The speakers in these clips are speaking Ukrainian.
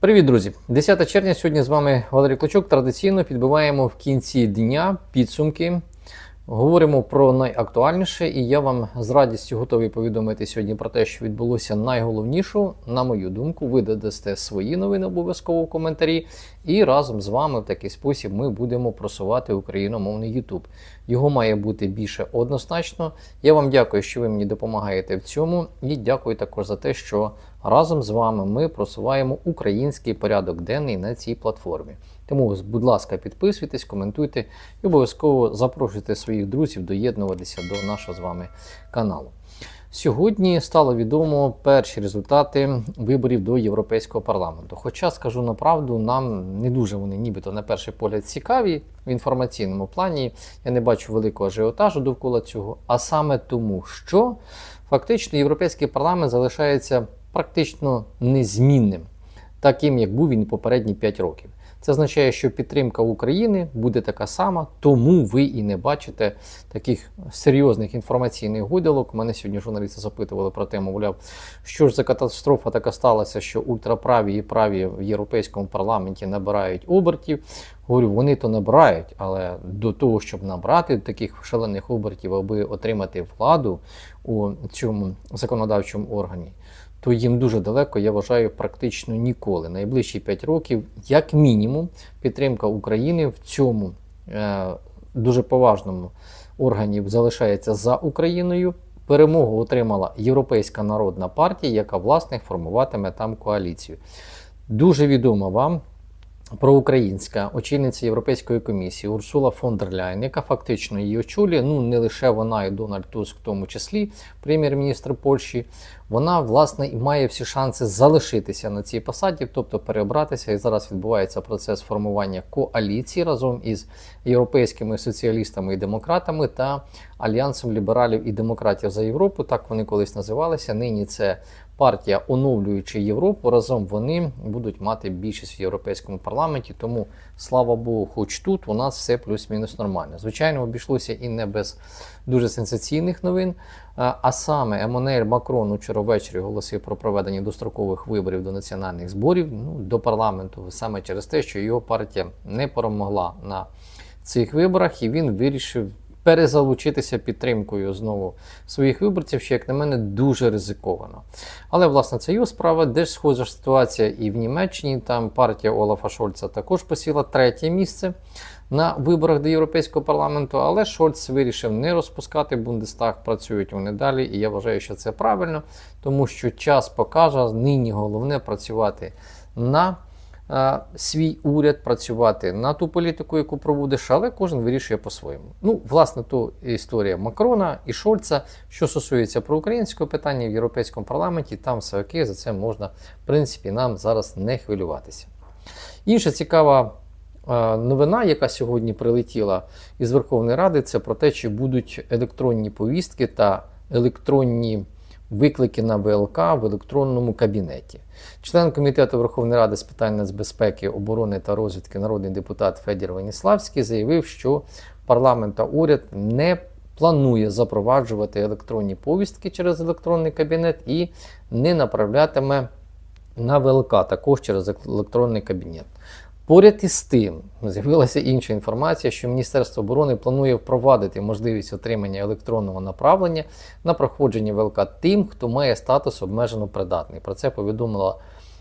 Привіт, друзі! 10 червня сьогодні з вами Валерій Клочок. Традиційно підбиваємо в кінці дня підсумки. Говоримо про найактуальніше, і я вам з радістю готовий повідомити сьогодні про те, що відбулося найголовніше, на мою думку. Ви додасте свої новини обов'язково в коментарі. І разом з вами в такий спосіб ми будемо просувати україномовний YouTube. Його має бути більше однозначно. Я вам дякую, що ви мені допомагаєте в цьому, і дякую також за те, що разом з вами ми просуваємо український порядок денний на цій платформі. Тому, будь ласка, підписуйтесь, коментуйте і обов'язково запрошуйте своїх друзів доєднуватися до нашого з вами каналу. Сьогодні стало відомо перші результати виборів до Європейського парламенту. Хоча, скажу на правду, нам не дуже вони нібито на перший погляд цікаві в інформаційному плані. Я не бачу великого ажіотажу довкола цього, а саме тому, що фактично європейський парламент залишається практично незмінним, таким як був він попередні 5 років. Це означає, що підтримка України буде така сама, тому ви і не бачите таких серйозних інформаційних гойдалок. Мене сьогодні журналісти запитували про те, мовляв, що ж за катастрофа така сталася, що ультраправі і праві в європейському парламенті набирають обертів. Говорю, вони то набирають, але до того, щоб набрати таких шалених обертів, аби отримати владу у цьому законодавчому органі то їм дуже далеко, я вважаю, практично ніколи. Найближчі 5 років, як мінімум, підтримка України в цьому е, дуже поважному органі залишається за Україною. Перемогу отримала Європейська народна партія, яка власне формуватиме там коаліцію. Дуже відомо вам проукраїнська очільниця Європейської комісії Урсула фон дер Ляйн, яка фактично її очолює. Ну не лише вона, і Дональд Туск, в тому числі, прем'єр-міністр Польщі. Вона власне і має всі шанси залишитися на цій посаді, тобто переобратися. І зараз відбувається процес формування коаліції разом із європейськими соціалістами і демократами та альянсом лібералів і демократів за Європу. Так вони колись називалися. Нині це партія, оновлюючи Європу, разом вони будуть мати більшість в європейському парламенті. Тому слава Богу, хоч тут у нас все плюс-мінус нормально. Звичайно, обійшлося і не без дуже сенсаційних новин. А саме Еммануель Макрон учора ввечері оголосив про проведення дострокових виборів до національних зборів ну, до парламенту саме через те, що його партія не перемогла на цих виборах, і він вирішив перезалучитися підтримкою знову своїх виборців, що, як на мене, дуже ризиковано. Але, власне, це його справа. Де ж схожа ситуація і в Німеччині. Там партія Олафа Шольца також посіла третє місце на виборах до Європейського парламенту, але Шольц вирішив не розпускати Бундестаг, працюють вони далі. І я вважаю, що це правильно, тому що час покаже, нині головне працювати на свій уряд, працювати на ту політику, яку проводиш, але кожен вирішує по-своєму. Ну, власне, то історія Макрона і Шольца, що стосується про українського питання в Європейському парламенті, там все окей, за це можна, в принципі, нам зараз не хвилюватися. Інша цікава. Новина, яка сьогодні прилетіла із Верховної Ради, це про те, чи будуть електронні повістки та електронні виклики на ВЛК в електронному кабінеті. Член комітету Верховної Ради з питань нацбезпеки, оборони та розвідки, народний депутат Федір Веніславський заявив, що парламент та уряд не планує запроваджувати електронні повістки через електронний кабінет і не направлятиме на ВЛК також через електронний кабінет. Поряд із тим, з'явилася інша інформація, що Міністерство оборони планує впровадити можливість отримання електронного направлення на проходження ВЛК тим, хто має статус обмежено придатний. Про це повідомила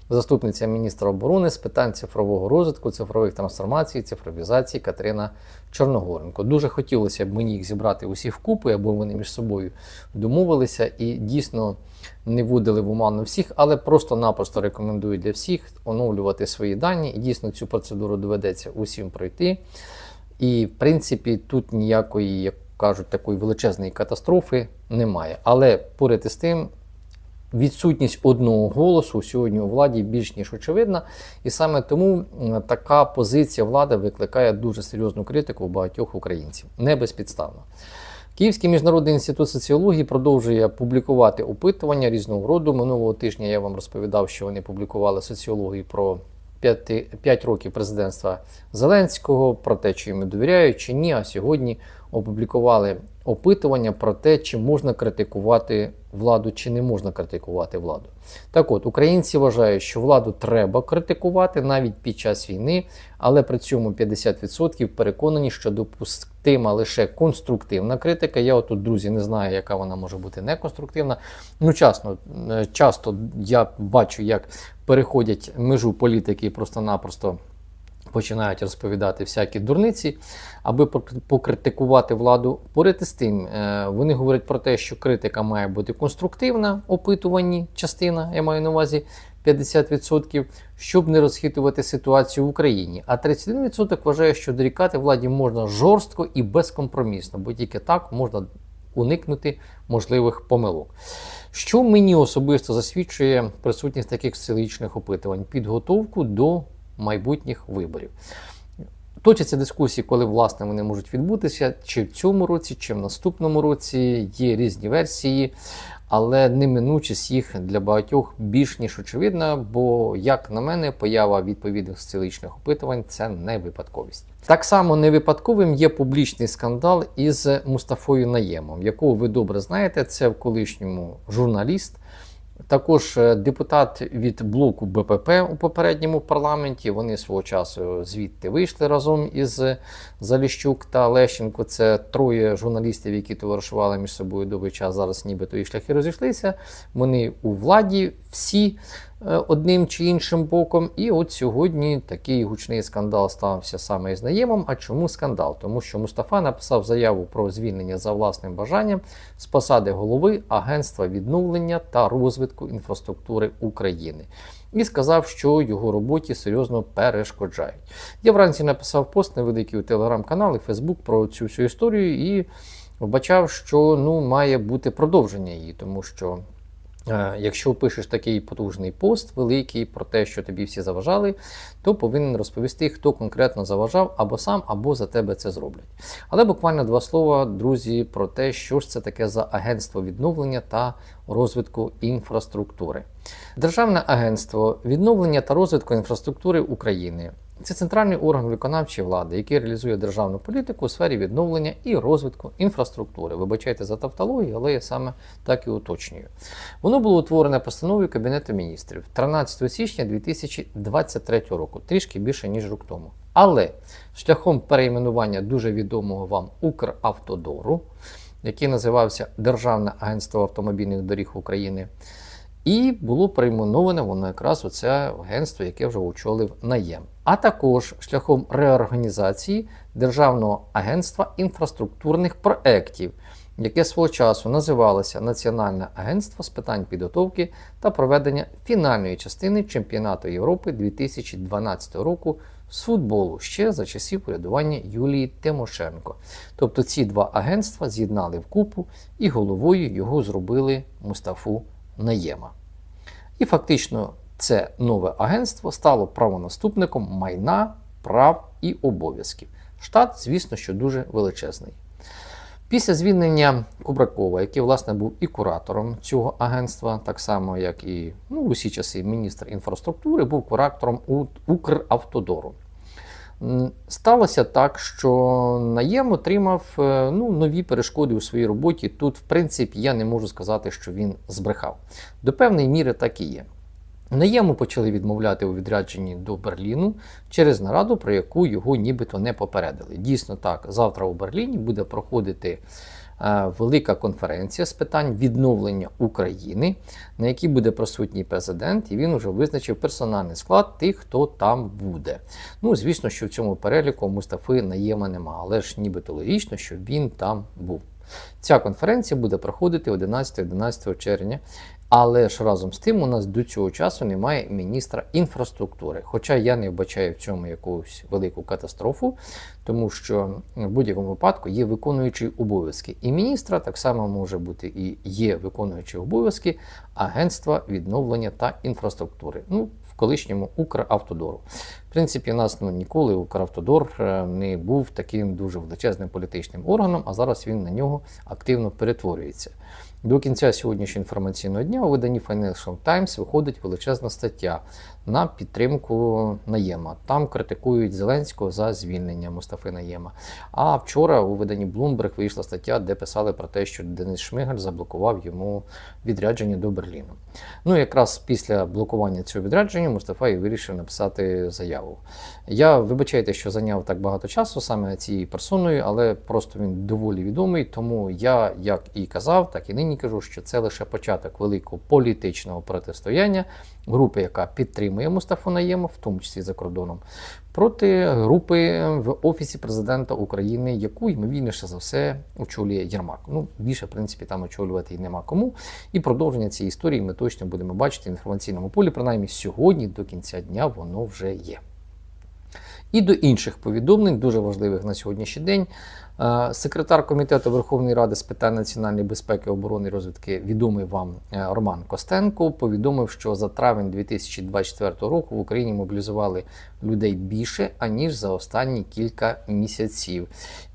заступниця міністра оборони з питань цифрового розвитку, цифрових трансформацій, цифровізації Катерина Чорногоренко. Дуже хотілося б мені їх зібрати усі вкупи, або вони між собою домовилися і дійсно не вводили в оману всіх, але просто-напросто рекомендую для всіх оновлювати свої дані. І дійсно цю процедуру доведеться усім пройти. І, в принципі, тут ніякої, як кажуть, такої величезної катастрофи немає. Але поряд із тим, відсутність одного голосу сьогодні у владі більш ніж очевидна. І саме тому така позиція влади викликає дуже серйозну критику у багатьох українців. Не безпідставно. Київський міжнародний інститут соціології продовжує публікувати опитування різного роду. Минулого тижня я вам розповідав, що вони публікували соціологію про 5, 5 років президентства Зеленського, про те, чи йому довіряють чи ні. А сьогодні опублікували опитування про те, чи можна критикувати владу, чи не можна критикувати владу. Так от, українці вважають, що владу треба критикувати навіть під час війни, але при цьому 50% переконані, що допустима лише конструктивна критика. Я отут, друзі, не знаю, яка вона може бути неконструктивна. Ну, часто, е, часто я бачу, як переходять межу політики просто-напросто починають розповідати всякі дурниці, аби покритикувати владу. Поряд із тим, е, вони говорять про те, що критика має бути конструктивна, опитуванні частина, я маю на увазі 50%, щоб не розхитувати ситуацію в Україні. А 31% вважає, що дорікати владі можна жорстко і безкомпромісно, бо тільки так можна уникнути можливих помилок. Що мені особисто засвідчує присутність таких соціологічних опитувань? Підготовку до майбутніх виборів. Точаться дискусії, коли власне вони можуть відбутися, чи в цьому році, чи в наступному році. Є різні версії, але неминучість їх для багатьох більш ніж очевидна, бо, як на мене, поява відповідних соціологічних опитувань це не випадковість. Так само не випадковим є публічний скандал із Мустафою Наємом, якого ви добре знаєте, це в колишньому журналіст. Також е, депутат від блоку БПП у попередньому парламенті. Вони свого часу звідти вийшли разом із Заліщук та Лещенко. Це троє журналістів, які товаришували між собою довгий час. Зараз нібито їх шляхи розійшлися. Вони у владі всі е, одним чи іншим боком. І от сьогодні такий гучний скандал стався саме із Наємом. А чому скандал? Тому що Мустафа написав заяву про звільнення за власним бажанням з посади голови Агентства відновлення та розвитку інфраструктури України. І сказав, що його роботі серйозно перешкоджають. Я вранці написав пост невеликий у телеграм-канал і Фейсбук про цю всю історію і вбачав, що ну, має бути продовження її, тому що. Е, Якщо пишеш такий потужний пост великий про те, що тобі всі заважали, то повинен розповісти, хто конкретно заважав або сам, або за тебе це зроблять. Але буквально два слова, друзі, про те, що ж це таке за агентство відновлення та розвитку інфраструктури. Державне агентство відновлення та розвитку інфраструктури України. Це центральний орган виконавчої влади, який реалізує державну політику у сфері відновлення і розвитку інфраструктури. Вибачайте за тавтологію, але я саме так і уточнюю. Воно було утворене постановою Кабінету міністрів 13 січня 2023 року, трішки більше ніж рік тому. Але шляхом перейменування дуже відомого вам Укравтодору, який називався Державне агентство автомобільних доріг України. І було перейменоване воно якраз у це агентство, яке вже очолив наєм. А також шляхом реорганізації Державного агентства інфраструктурних проєктів, яке свого часу називалося Національне агентство з питань підготовки та проведення фінальної частини чемпіонату Європи 2012 року з футболу ще за часів урядування Юлії Тимошенко. Тобто ці два агентства з'єднали вкупу і головою його зробили Мустафу Наєма. І фактично це нове агентство стало правонаступником майна, прав і обов'язків. Штат, звісно, що дуже величезний. Після звільнення Кубракова, який, власне, був і куратором цього агентства, так само, як і ну, усі часи міністр інфраструктури, був куратором Укравтодору. Сталося так, що наєм отримав е, ну, нові перешкоди у своїй роботі. Тут, в принципі, я не можу сказати, що він збрехав. До певної міри так і є. Наєму почали відмовляти у відрядженні до Берліну через нараду, про яку його нібито не попередили. Дійсно так, завтра у Берліні буде проходити велика конференція з питань відновлення України, на якій буде присутній президент, і він вже визначив персональний склад тих, хто там буде. Ну, звісно, що в цьому переліку Мустафи Наєма нема, але ж нібито логічно, що він там був. Ця конференція буде проходити 11-11 червня. Але ж разом з тим у нас до цього часу немає міністра інфраструктури. Хоча я не вбачаю в цьому якусь велику катастрофу, тому що в будь-якому випадку є виконуючі обов'язки. І міністра так само може бути і є виконуючі обов'язки Агентства відновлення та інфраструктури. Ну, в колишньому Укравтодору. Принципі, у нас ну, ніколи Укравтодор е, не був таким дуже величезним політичним органом, а зараз він на нього активно перетворюється. До кінця сьогоднішнього інформаційного дня у виданні Financial Times виходить величезна стаття на підтримку Наєма. Там критикують Зеленського за звільнення Мустафи Наєма. А вчора у виданні Bloomberg вийшла стаття, де писали про те, що Денис Шмигаль заблокував йому відрядження до Берліну. Ну, якраз після блокування цього відрядження Мустафа і вирішив написати заяву. Я вибачайте, що зайняв так багато часу саме цією персоною, але просто він доволі відомий. Тому я, як і казав, так і нині кажу, що це лише початок великого політичного протистояння групи, яка підтримує Мустафу Наєма, в тому числі за кордоном, проти групи в офісі президента України, яку ймовірніше за все очолює Єрмак. Ну більше в принципі там очолювати і нема кому. І продовження цієї історії ми точно будемо бачити в інформаційному полі. Принаймні сьогодні до кінця дня воно вже є. І до інших повідомлень, дуже важливих на сьогоднішній день. Е, Секретар комітету Верховної Ради з питань національної безпеки, оборони і розвідки, відомий вам е, Роман Костенко, повідомив, що за травень 2024 року в Україні мобілізували людей більше аніж за останні кілька місяців.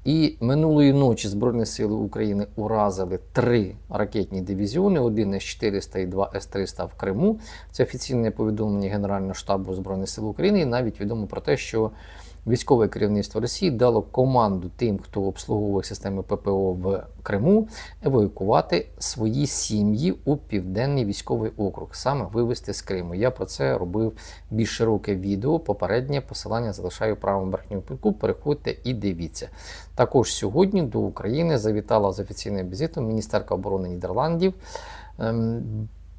І минулої ночі Збройні Сили України уразили три ракетні дивізіони: один С-400 і два С-300 в Криму. Це офіційне повідомлення Генерального штабу Збройних сил України. І навіть відомо про те, що військове керівництво Росії дало команду тим, хто обслуговує системи ППО в Криму, евакуювати свої сім'ї у південний військовий округ, саме вивезти з Криму. Я про це робив більш широке відео. Попереднє посилання залишаю правому верхньому кутку. Переходьте і дивіться. Також сьогодні до України завітала з офіційним візитом міністерка оборони Нідерландів.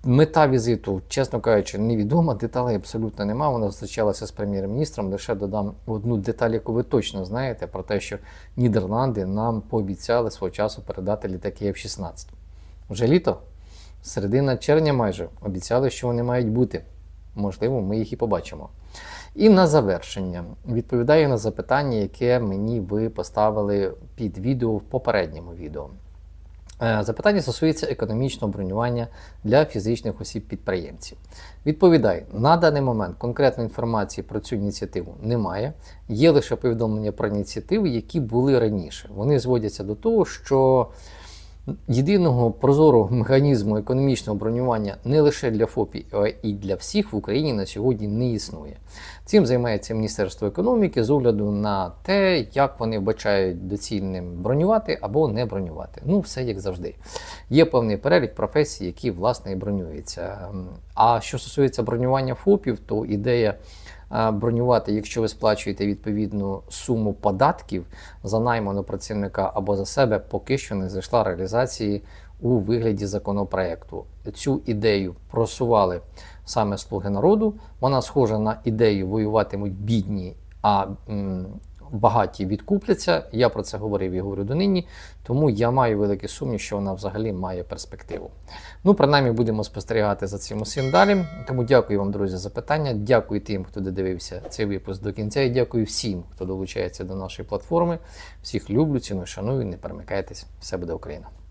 Мета візиту, чесно кажучи, невідома. Деталей абсолютно нема. Вона зустрічалася з прем'єр-міністром. Лише додам одну деталь, яку ви точно знаєте, про те, що Нідерланди нам пообіцяли свого часу передати літаки F-16. Вже літо, середина червня майже обіцяли, що вони мають бути. Можливо, ми їх і побачимо. І на завершення відповідаю на запитання, яке мені ви поставили під відео в попередньому відео. Е, Запитання стосується економічного бронювання для фізичних осіб-підприємців. Відповідаю, на даний момент конкретної інформації про цю ініціативу немає. Є лише повідомлення про ініціативи, які були раніше. Вони зводяться до того, що єдиного прозорого механізму економічного бронювання не лише для ФОПів, а і для всіх в Україні на сьогодні не існує. Цим займається Міністерство економіки з огляду на те, як вони вбачають доцільним бронювати або не бронювати. Ну, все як завжди. Є певний перелік професій, які власне і бронюються. А що стосується бронювання ФОПів, то ідея бронювати, якщо ви сплачуєте відповідну суму податків за найманого працівника або за себе, поки що не зайшла реалізації у вигляді законопроекту. Цю ідею просували саме слуги народу. Вона схожа на ідею воюватимуть бідні, а м, багаті відкупляться. Я про це говорив і говорю донині, тому я маю великий сумнів, що вона взагалі має перспективу. Ну, принаймні, будемо спостерігати за цим усім далі. Тому дякую вам, друзі, за питання. Дякую тим, хто додивився цей випуск до кінця. І дякую всім, хто долучається до нашої платформи. Всіх люблю, ціную, шаную. Не перемикайтесь. Все буде Україна.